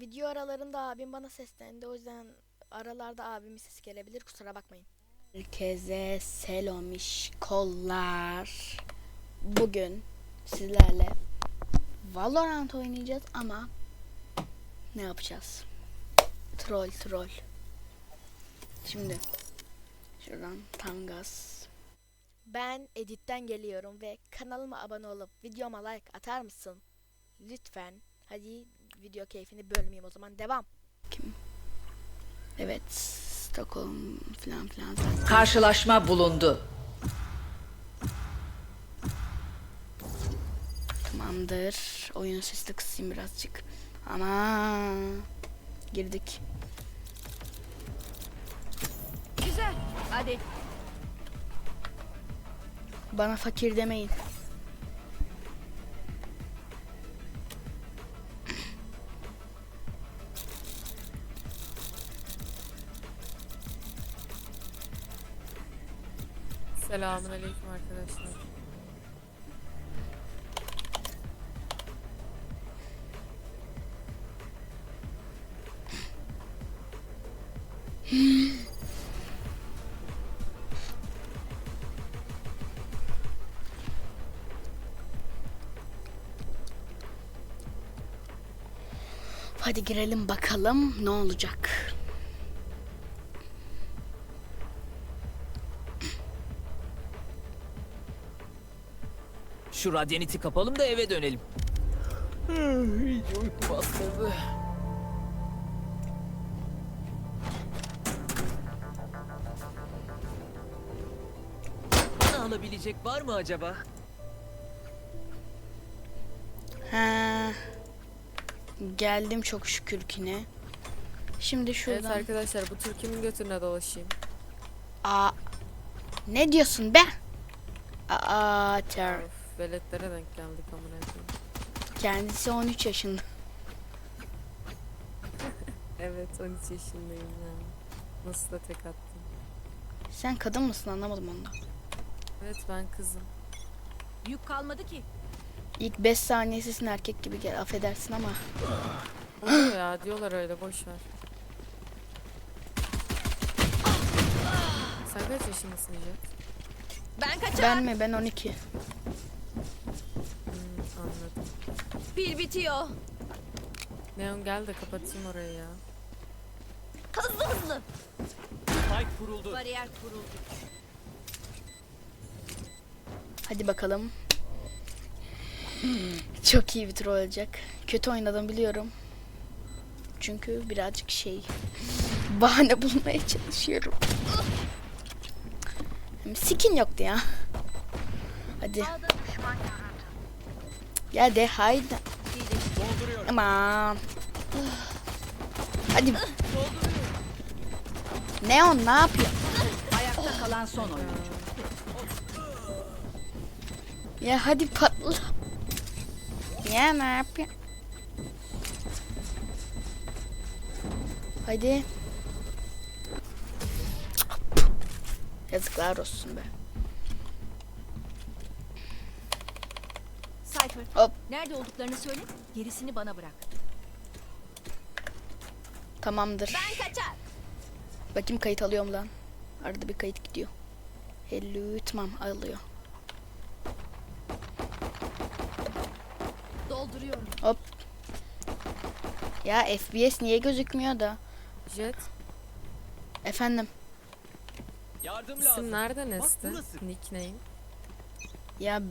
Video aralarında abim bana seslendi. O yüzden aralarda abimin sesi gelebilir. Kusura bakmayın. Herkese selomiş kollar. Bugün sizlerle Valorant oynayacağız ama ne yapacağız? Troll troll. Şimdi şuradan tam gaz. Ben editten geliyorum ve kanalıma abone olup videoma like atar mısın? Lütfen. Hadi video keyfini bölmeyeyim o zaman. Devam. Kim? Evet. Stockholm falan filan zaten. Karşılaşma bulundu. Tamamdır. Oyun sesini kısayım birazcık. Ama girdik. Güzel. Hadi. Bana fakir demeyin. Selamun aleyküm arkadaşlar. Hadi girelim bakalım ne olacak. Şu radyaniti kapalım da eve dönelim. İyice uyku bastırdı. Bana alabilecek var mı acaba? Ha. Geldim çok şükür ki ne. Şimdi Evet şuradan. arkadaşlar bu tür kimin götüne dolaşayım? Aa. Ne diyorsun be? Aa, ter. Veletlere denk geldik amına koyayım. Kendisi 13 yaşında. Evet 13 yaşındayım ya. Nasıl da tek attım. Sen kadın mısın anlamadım onu. Evet ben kızım. Yük kalmadı ki. İlk 5 saniyesisin erkek gibi gel affedersin ama. Oluyor ya diyorlar öyle boş ver. Sen kaç yaşındasın Jet? Ben kaçar. Ben mi? Ben 12. Pil bitiyor. Neon gel de kapatayım orayı ya. Hızlı hızlı. Spike kuruldu. Bariyer kuruldu. Hadi bakalım. Çok iyi bir troll olacak. Kötü oynadım biliyorum. Çünkü birazcık şey bahane bulmaya çalışıyorum. Hem Skin yoktu ya. Hadi. Ya de haydi. Aman. Hadi. Neon ne yapıyor? Ayakta kalan son oyuncu. Ya hadi patla. Ya ne yapıyor? Hadi. Yazıklar olsun be. Cypher. Hop. Nerede olduklarını söyle. Gerisini bana bırak. Tamamdır. Ben kaçar. Bakayım kayıt alıyorum lan. Arada bir kayıt gidiyor. Hello tamam alıyor. Dolduruyorum. Ya FPS niye gözükmüyor da? Jet Efendim. Yardım lazım. isim nerede Neste? burası. Nickname. Ya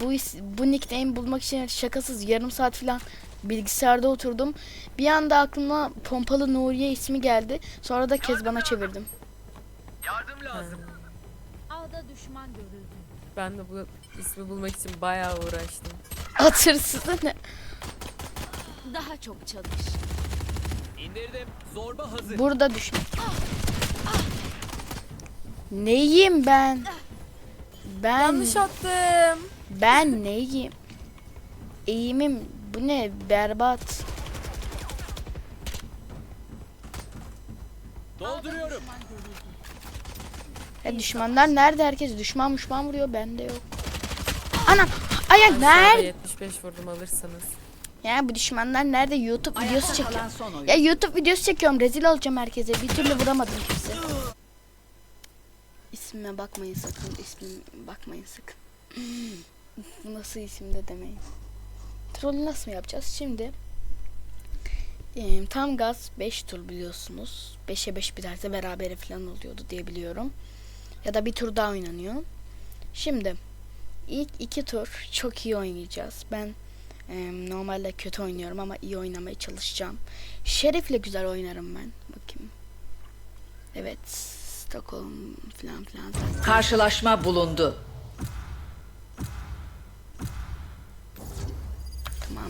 bu is- bu nickname bulmak için şakasız yarım saat falan bilgisayarda oturdum. Bir anda aklıma Pompalı Nuriye ismi geldi. Sonra da Kezban'a çevirdim. Yardım lazım. Ağda düşman görüldü. Ben de bu ismi bulmak için bayağı uğraştım. Atırsız ne? Daha çok çalış. İndirdim. Zorba hazır. Burada düş. Neyim ben? Ben Yanlış attım. Ben neyim? Eğimim bu ne berbat. Dolduruyorum. Ya düşmanlar nerede? Herkes düşman düşman vuruyor. Bende yok. Ana! Ay ay Aşağıda nerede? 75 vurdum alırsanız. Ya bu düşmanlar nerede? YouTube videosu Ayakta çekiyor. kalan son oyun. Ya YouTube videosu çekiyorum. Rezil olacağım herkese. Bir türlü vuramadım kimse. İsmime bakmayın sakın. İsmime bakmayın sakın. Nasıl isim de demeyin. Troll nasıl mı yapacağız? Şimdi e, tam gaz 5 tur biliyorsunuz. 5'e 5 biterse berabere falan oluyordu diye biliyorum. Ya da bir tur daha oynanıyor. Şimdi ilk iki tur çok iyi oynayacağız. Ben e, normalde kötü oynuyorum ama iyi oynamaya çalışacağım. Şerif'le güzel oynarım ben. Bakayım. Evet. Stockholm falan filan. Karşılaşma bulundu.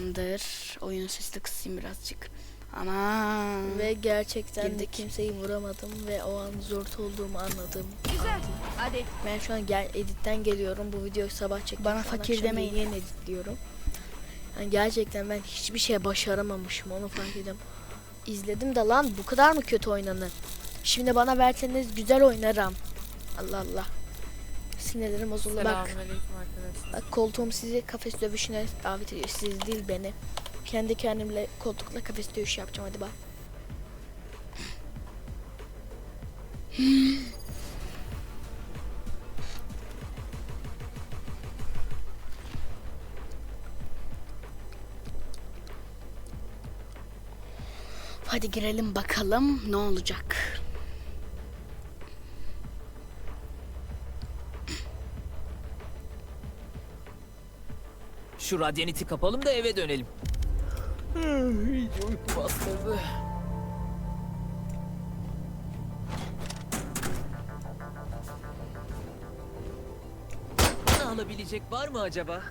Tamamdır. Oyun sesini kısayım birazcık. Ama Ve gerçekten de Girdik. kimseyi vuramadım ve o an zor olduğumu anladım. Güzel. Hadi. Ben şu an gel editten geliyorum. Bu videoyu sabah çektim. Bana fakir demeyin. Yeni editliyorum. Yani gerçekten ben hiçbir şey başaramamışım onu fark ediyorum. İzledim de lan bu kadar mı kötü oynanır? Şimdi bana verseniz güzel oynarım. Allah Allah. Sinirlerim bozuldu. Bak, bak koltuğum sizi kafes dövüşüne davet ediyor. Siz değil beni. Kendi kendimle koltukla kafes dövüşü yapacağım hadi bak. hadi girelim bakalım ne olacak. Şu radyaniti kapalım da eve dönelim. İyice uyku bastırdı. Alabilecek var mı acaba?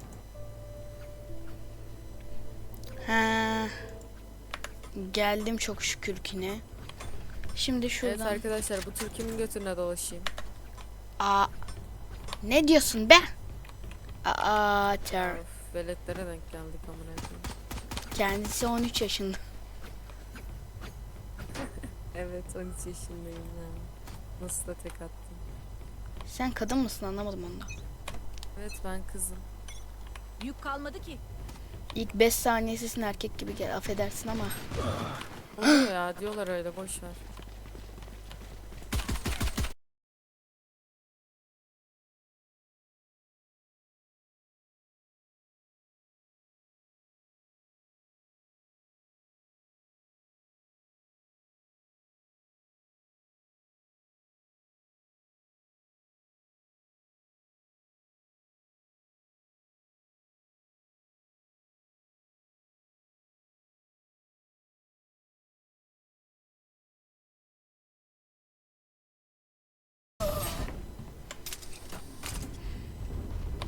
Ha. Geldim çok şükür ki ne. Şimdi Evet şuradan. arkadaşlar bu tür kimin götüne dolaşayım? Aa. Ne diyorsun be? Aa, ter. Veletlere denk geldik amına koyayım. Kendisi 13 yaşında. Evet 13 yaşındayım yani. Nasıl da tek attım. Sen kadın mısın anlamadım onu da. Evet ben kızım. Yük kalmadı ki. İlk 5 saniyesisin erkek gibi gel affedersin ama. Oluyor ya diyorlar öyle boş ver.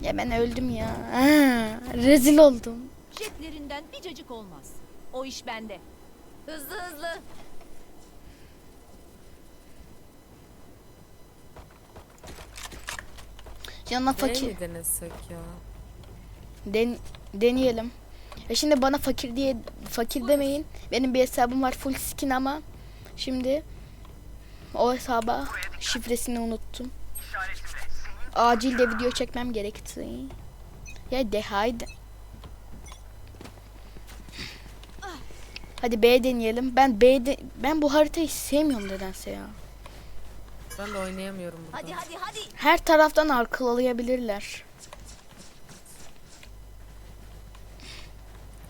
Ya ben öldüm ya. Aa, rezil oldum. Jetlerinden bir cacık olmaz. O iş bende. Hızlı hızlı. Yanına Fakir. denesek ya? Den deneyelim. Ya şimdi bana fakir diye fakir demeyin. Benim bir hesabım var full skin ama şimdi o hesaba şifresini unuttum. Acil de video çekmem gerekti. Ya de haydi. Hadi B deneyelim. Ben B'de ben bu haritayı sevmiyorum nedense ya. Ben de oynayamıyorum burada. Hadi hadi hadi. Her taraftan arkalayabilirler.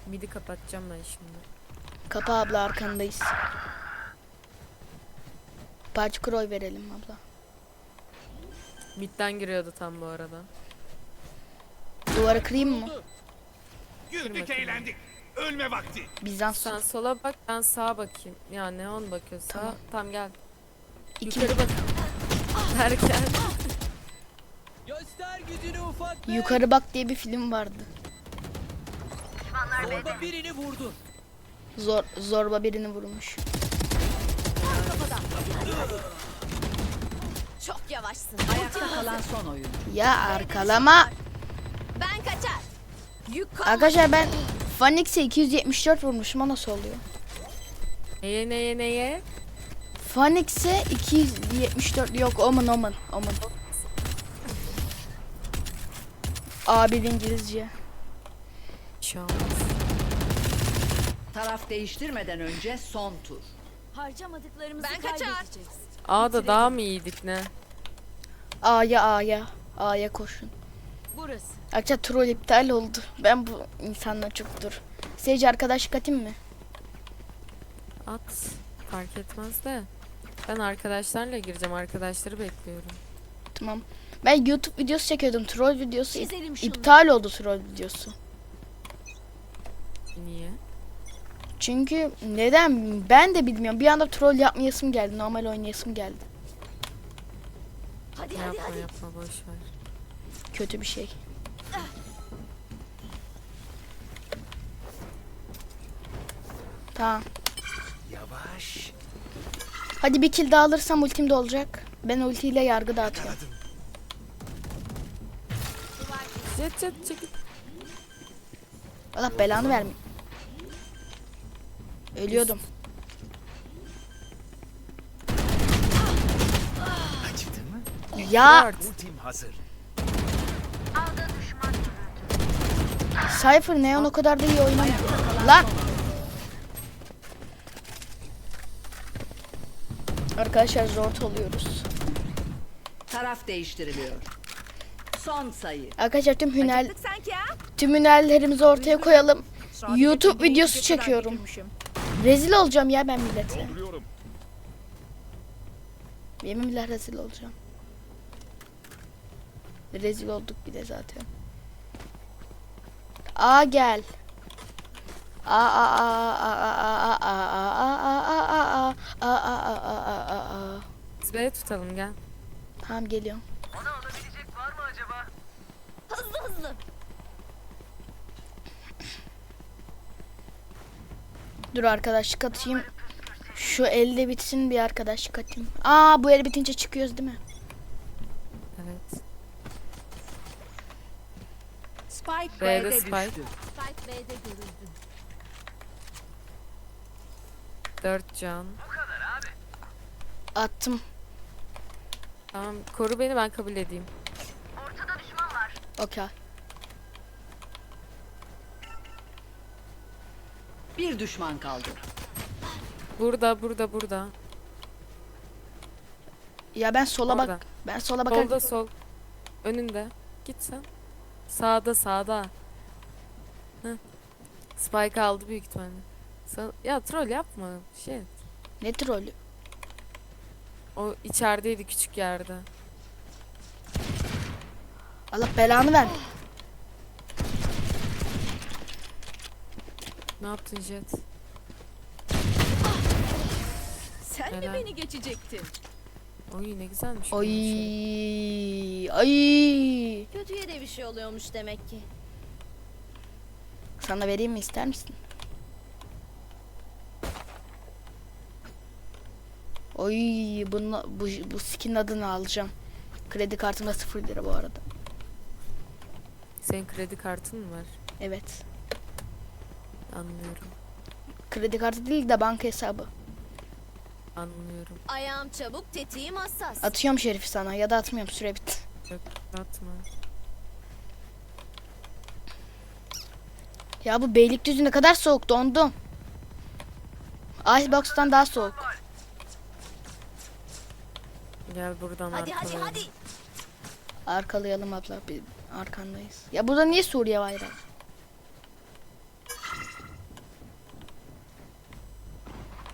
Midi kapatacağım ben şimdi. Kapa abla arkandayız. Parça kroy verelim abla. Midden giriyordu tam bu arada. Duvarı kırayım mı? Güldük eğlendik. Ölme vakti. Bizden Sen sola bak ben sağa bakayım. Ya neon bakıyor sağa. Tamam. Tamam, gel. İki, Yukarı bak. Derken. Göster gücünü ufak yukarı bak diye bir film vardı. Zorba birini vurdu. Zor zorba birini vurmuş. Çok yavaşsın. Ayakta kalan son oyun. Ya arkalama. Ben kaçar. Yük. Arkadaşlar ben Phoenix'e 274 vurmuşum. O nasıl oluyor? Neye neye neye? Phoenix'e 274 yok Omen Omen Omen. A1 İngilizce. Şans. Taraf değiştirmeden önce son tur. Harcamadıklarımızı Ben kaçar. kaybedeceğiz. A'da daha mı iyiydik ne? A'ya A'ya. A'ya koşun. Burası. Arkadaşlar troll iptal oldu. Ben bu insanla çok dur. Seyirci arkadaşlık atayım mı? At. Fark etmez de. Ben arkadaşlarla gireceğim. Arkadaşları bekliyorum. Tamam. Ben YouTube videosu çekiyordum. Troll videosu ip- Çizelim şunu. iptal oldu troll videosu. Niye? Çünkü neden ben de bilmiyorum. Bir anda troll yapmayasım geldi. Normal oynayasım geldi. Hadi hadi yapma hadi. yapma boş ver. Kötü bir şey. Tamam. Yavaş. Hadi bir kill daha alırsam ultim de olacak. Ben ultiyle yargı dağıtıyorum. Jet jet çekil. Allah belanı vermeyin. Ölüyordum. Ya. Ultim hazır. Cypher Neon o kadar da iyi oynamıyor. Lan! Arkadaşlar zor oluyoruz. Taraf değiştiriliyor. Son sayı. Arkadaşlar tüm hüner Tık sanki ha. tüm hünerlerimizi ortaya koyalım. Sadece YouTube videosu kadar çekiyorum. Rezil olacağım ya ben millete. Dolduruyorum. Yemin billah rezil olacağım. Rezil olduk bir de zaten. A gel. A a a a a a a a a a a a a a a a a Biz B'ye tutalım gel. Tamam geliyorum. Hızlı hızlı. Dur arkadaşlık atayım. Şu elde bitsin bir arkadaşlık atayım. Aa bu el bitince çıkıyoruz değil mi? Evet. Spike B'de B'de Spike. düştü. Spike B'de görüldü. Dört can. Attım. Tamam koru beni ben kabul edeyim. Okey. Bir düşman kaldı. Burada burada burada. Ya ben sola Orada. bak. Ben sola bakar. Solda sol. Önünde. Git sen. Sağda sağda. Spike aldı büyük ihtimalle. Sa- ya troll yapma. Şey. Ne trolü? O içerideydi küçük yerde. Allah belanı ver. Ne yaptın Jet? Sen Helal. mi beni geçecektin? Oy ne güzelmiş. Şey. ay. Kötüye de bir şey oluyormuş demek ki. Sana vereyim mi ister misin? Oy bunu, bu, bu skin adını alacağım. Kredi kartımda 0 lira bu arada. Senin kredi kartın mı var? Evet. Anlıyorum. Kredi kartı değil de banka hesabı. Anlıyorum. Ayağım çabuk, tetiğim hassas. Atıyorum Şerif'i sana ya da atmıyorum süre bitti. Yok atma. Ya bu Beylikdüzü ne kadar soğuk dondum. Icebox'tan daha soğuk. Gel buradan Hadi hadi arkalayalım. hadi. Arkalayalım abla bir arkandayız. Ya burada niye Suriye bayrağı?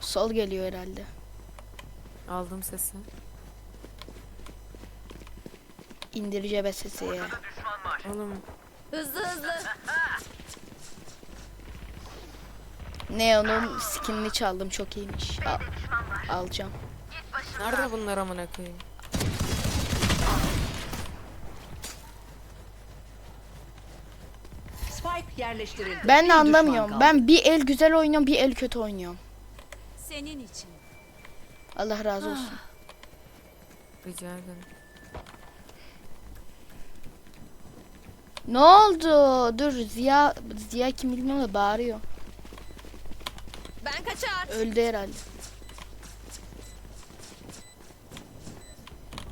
Sol geliyor herhalde. Aldım sesi. İndirici be sesi ya. Oğlum Hızlı hızlı. Ne onun skinini çaldım çok iyiymiş. Al- alacağım. nerede bunlar amına koyayım? Spike yerleştirildi. Ben de anlamıyorum. Ben bir el güzel oynuyorum, bir el kötü oynuyorum. Senin için. Allah razı olsun. Rica ederim. Ne oldu? Dur Ziya Ziya kim bilmiyorum da bağırıyor. Ben kaçar. Öldü herhalde.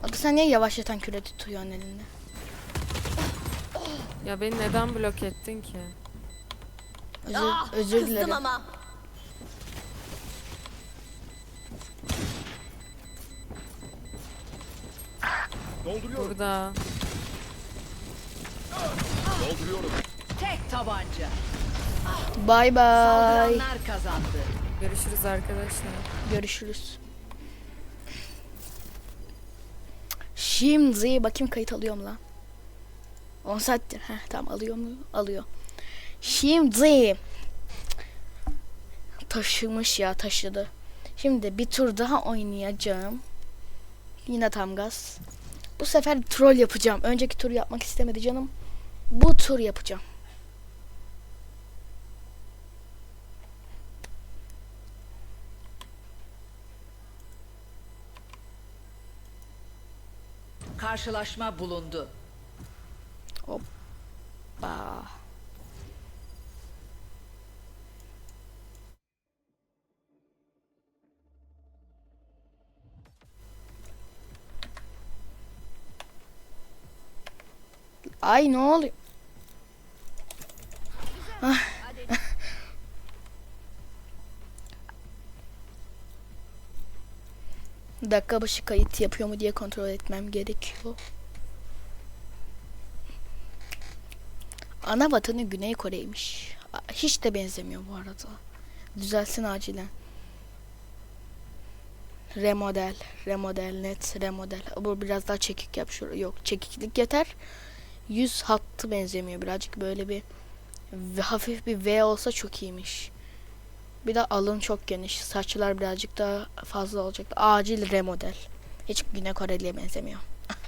Abi sen niye yavaşlatan küre tutuyorsun elinde? Ya beni neden blok ettin ki? Özür, Ah, özür kızdım dilerim. Ama. Burada. Tek tabanca. Bay bay. Saldıranlar kazandı. Görüşürüz arkadaşlar. Görüşürüz. Şimdi bakayım kayıt alıyor mu lan? 10 saattir. Heh, tamam alıyor mu? Alıyor. Şimdi taşımış ya taşıdı. Şimdi bir tur daha oynayacağım. Yine tam gaz. Bu sefer troll yapacağım. Önceki tur yapmak istemedi canım. Bu tur yapacağım. Karşılaşma bulundu. Bah. Ay ne oluyor? Ah. Dakika başı kayıt yapıyor mu diye kontrol etmem gerekiyor. Ana vatanı Güney Kore'ymiş. Hiç de benzemiyor bu arada. Düzelsin acilen. Remodel, remodel, net, remodel. Bu biraz daha çekik yap şurada. Yok, çekiklik yeter. Yüz hattı benzemiyor. Birazcık böyle bir hafif bir V olsa çok iyiymiş. Bir de alın çok geniş. Saçlar birazcık daha fazla olacak. Acil remodel. Hiç Güney Koreli'ye benzemiyor.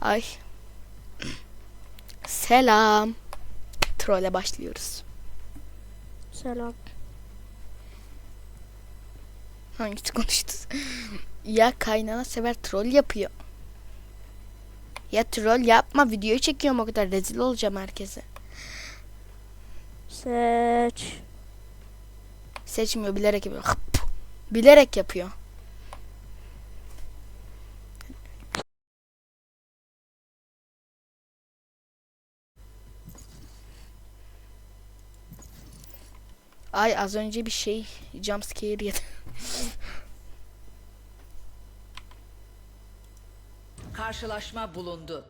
Ay. Selam. Trole başlıyoruz. Selam. Hangisi konuştu? ya kaynana sever troll yapıyor. Ya troll yapma videoyu çekiyorum o kadar rezil olacağım herkese. Seç. Seçmiyor bilerek yapıyor. Hıp. Bilerek yapıyor. Ay az önce bir şey jumpscare yedim. Karşılaşma bulundu.